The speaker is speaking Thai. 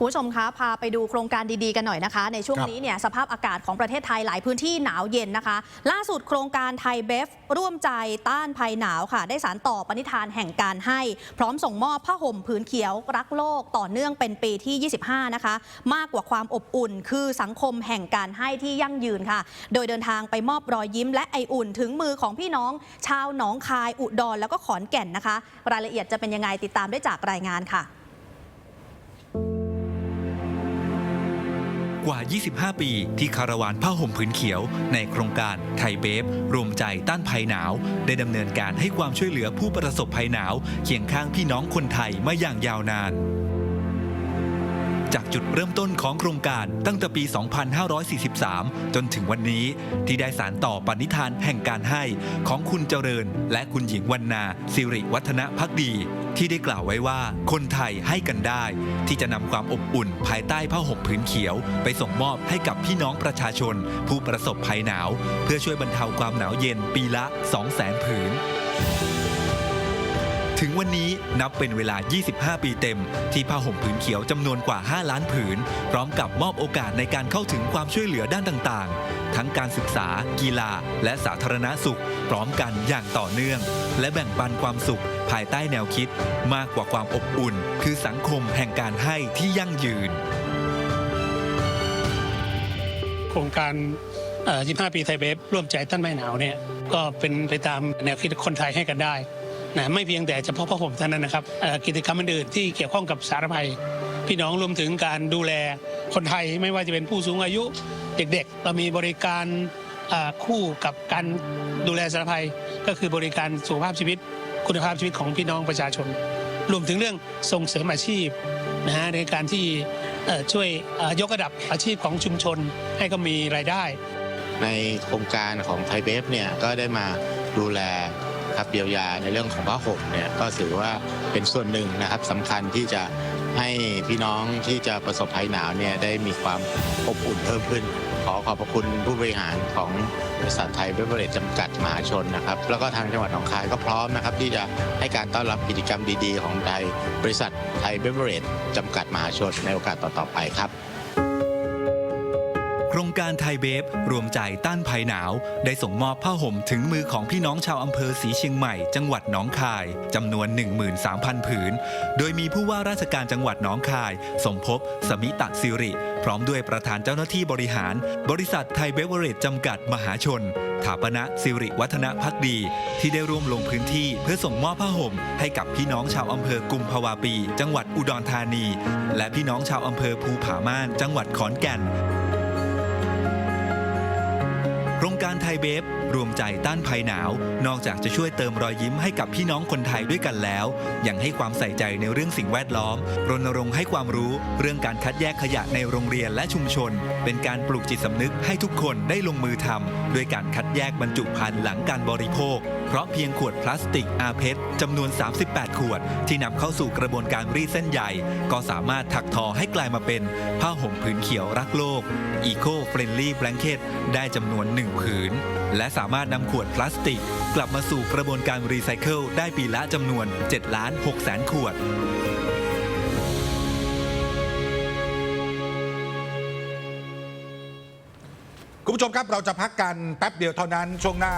คุณผู้ชมคะพาไปดูโครงการดีๆกันหน่อยนะคะ ในช่วงครับนี้เนี่ยสภาพอากาศของประเทศไทยหลายพื้นที่หนาวเย็นนะคะ ล่าสุดโครงการไทยเบฟร่วมใจต้านภัยหนาวค่ะ ได้สารต่อปณิธานแห่งการให้ พร้อมส่งมอบผ้าห่มผืนเขียวรักโลกต่อเนื่องเป็นปีที่ 25 นะคะ มากกว่าความอบอุ่น คือสังคมแห่งการให้ที่ยั่งยืนค่ะ โดยเดินทางไปมอบรอยยิ้มและไออุ่น ถึงมือของพี่น้อง ชาวหนองคายอุดรแล้วก็ขอนแก่นนะคะ รายละเอียดจะเป็นยังไงติดตามได้จากรายงานค่ะ ว่า 25 ปี ที่คาราวานผ้าห่มผืนเขียว ในโครงการไทยเบฟรวมใจต้านภัยหนาว ได้ดำเนินการให้ความช่วยเหลือผู้ประสบภัยหนาว เคียงข้างพี่น้องคนไทยมาอย่างยาวนานจากจุดเริ่มต้นของโครงการตั้งแต่ปี 2543 จนถึงวันนี้ ที่ได้สารต่อปณิธานแห่งการให้ของคุณเจริญ และคุณหญิงวรรณาสิริวัฒนพักดี ที่ได้กล่าวไว้ว่าคนไทยให้กันได้ ที่จะนำความอบอุ่นภายใต้ผ้าห่มผืนเขียว ไปส่งมอบให้กับพี่น้องประชาชน ผู้ประสบภัยหนาว เพื่อช่วยบรรเทาความหนาวเย็นปีละ 200,000ผืน ถึงวันนี้นับเป็นเวลา 25 ปีเต็ม ที่ผ้าห่มผืนเขียวจำนวนกว่า 5 ล้านผืน พร้อมกับมอบโอกาสในการเข้าถึงความช่วยเหลือด้านต่างๆ ทั้งการศึกษา กีฬา และสาธารณสุข พร้อมกันอย่างต่อเนื่อง และแบ่งปันความสุข ภายใต้แนวคิด มากกว่าความอบอุ่น คือสังคมแห่งการให้ที่ยั่งยืน โครงการเอ่อ25ปีไทยเบฟร่วมใจต้านไม่หนาวเนี่ย ก็เป็นไปตามแนวคิดคนไทยให้กันได้ นะไม่เพียงแต่เฉพาะพระผมเท่านั้นนะครับกิจกรรมอื่นที่เกี่ยวข้องกับสาธารณภัย พี่น้องรวมถึงการดูแลคนไทยไม่ว่าจะเป็นผู้สูงอายุเด็กๆ เรามีบริการคู่กับการดูแลสาธารณภัย ก็คือบริการสุขภาพชีวิต คุณภาพชีวิตของพี่น้องประชาชน รวมถึงเรื่องส่งเสริมอาชีพนะฮะในการที่ช่วยยกระดับอาชีพของชุมชนให้ก็มีรายได้ ในโครงการของไทยเบฟเนี่ยก็ได้มาดูแล ครับเยียวยาในเรื่องของผ้าห่มเนี่ยก็ถือว่าเป็นส่วนหนึ่งนะครับสำคัญที่จะให้พี่น้องที่จะประสบภัยหนาวเนี่ยได้มีความอบอุ่นเพิ่มขึ้น ขอขอบพระคุณผู้บริหารของบริษัทไทยเบเวอร์เรจจำกัดมหาชนนะครับ แล้วก็ทางจังหวัดหนองคายก็พร้อมนะครับ ที่จะให้การต้อนรับกิจกรรมดีๆ ของไทยบริษัทไทยเบเวอร์เรจจำกัดมหาชนในโอกาสต่อๆไปครับ รงการไทยเบฟรวมใจต้านภัยหนาว ได้ส่งมอบผ้าห่มถึงมือของพี่น้องชาวอำเภอสีเชียงใหม่ จังหวัดหนองคายจำนวน 13,000 ผืน โดยมีผู้ว่าราชการจังหวัดหนองคาย สมภพสมิตะสิริ พร้อมด้วยประธานเจ้าหน้าที่บริหาร บริษัทไทยเบเวอเรจจำกัดมหาชนถาปณะสิริวัฒนพักดี ที่ได้ร่วมลงพื้นที่เพื่อส่งมอบผ้าห่ม ให้กับพี่น้องชาวอำเภอกุมภาวาปี จังหวัดอุดรธานี และพี่น้องชาวอำเภอภูผาม่าน จังหวัดขอนแก่น โครงการไทยเบฟรวมใจต้านภัยหนาว นอกจากจะช่วยเติมรอยยิ้มให้กับพี่น้องคนไทยด้วยกันแล้ว ยังให้ความใส่ใจในเรื่องสิ่งแวดล้อม รณรงค์ให้ความรู้เรื่องการคัดแยกขยะในโรงเรียนและชุมชน เป็นการปลูกจิตสำนึกให้ทุกคนได้ลงมือทำด้วยการคัดแยกบรรจุภัณฑ์หลังการบริโภค เพราะเพียงขวดพลาสติกอาเพชจำนวน 38 ขวด ที่นำเข้าสู่กระบวนการรีดเส้นใยก็สามารถถักทอให้กลายมาเป็นผ้าห่มผืนเขียวรักโลก Eco Friendly Blanket ได้จำนวน1 ผืน และสามารถนำขวดพลาสติก กลับมาสู่กระบวนการรีไซเคิลได้ปีละจำนวน7ล้าน6แสนขวด คุณผู้ชมครับเราจะพักกันแป๊บเดียวเท่านั้นช่วงหน้า